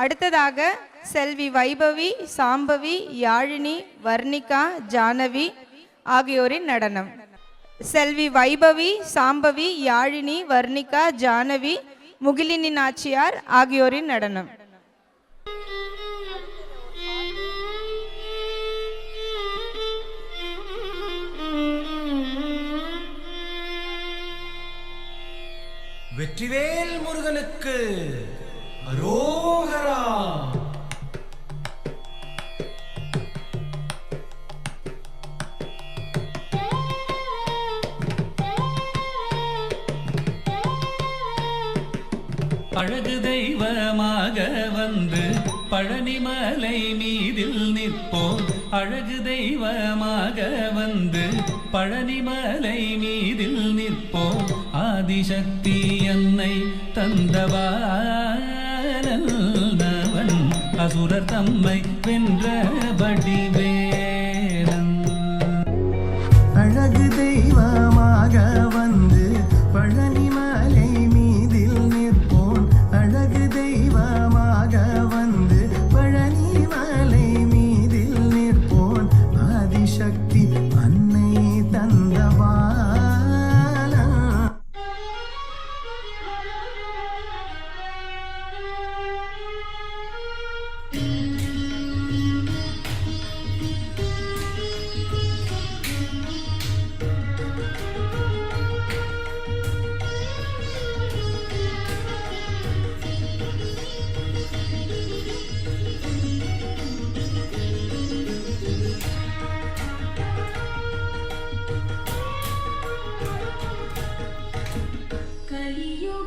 அடுத்ததாக செல்வி வைபவி சாம்பவி யாழினி வர்ணிகா ஜானவி ஆகியோரின் நடனம். செல்வி வைபவி சாம்பவி யாழினி வர்ணிகா ஜானவி முகிலினி நாச்சியார் ஆகியோரின் நடனம். வெற்றிவேல் முருகனுக்கு அழகு தெய்வமாக வந்து பழனிமலை மீதில் நிற்போம். அழகு தெய்வமாக வந்து பழனிமலை மீதில் நிற்போம். ஆதிசக்தி என்னை தந்தவானவன் அசுரர் தம்மை வென்ற வடிவேரன் அழகு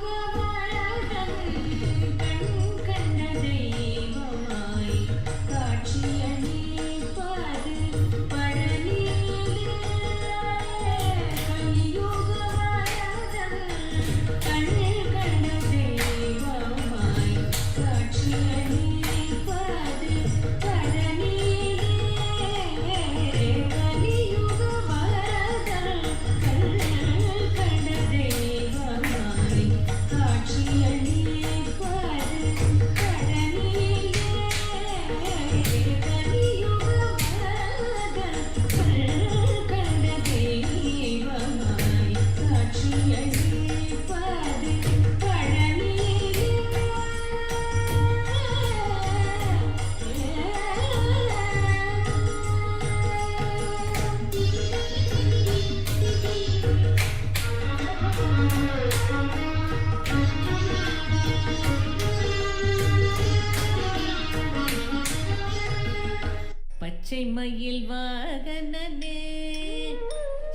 go. பச்சை மயில் வாகனனே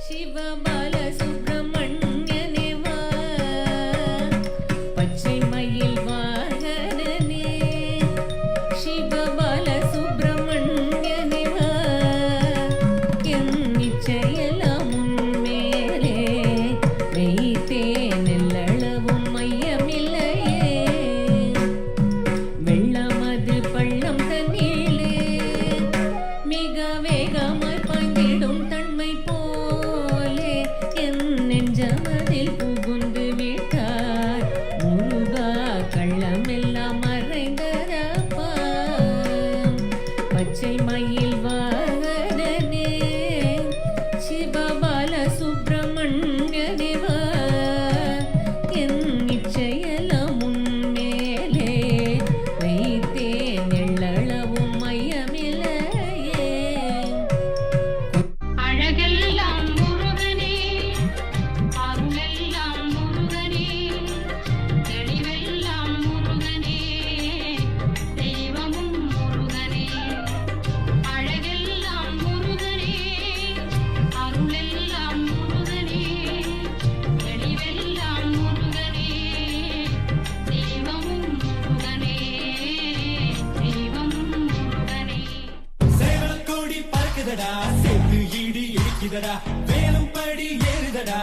சிவபால சுப்பிரமணிய ஏறுதடா செல்லு இடி இடிக்குதடா? வேலும் படி ஏறுதடா?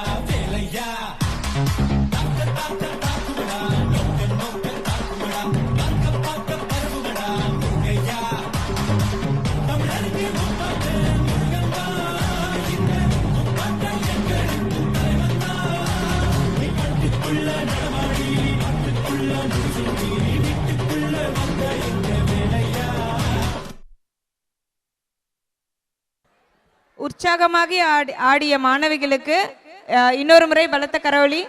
உற்சாகமாகி ஆடி ஆடிய மாணவிகளுக்கு இன்னொரு முறை பலத்த கரவழி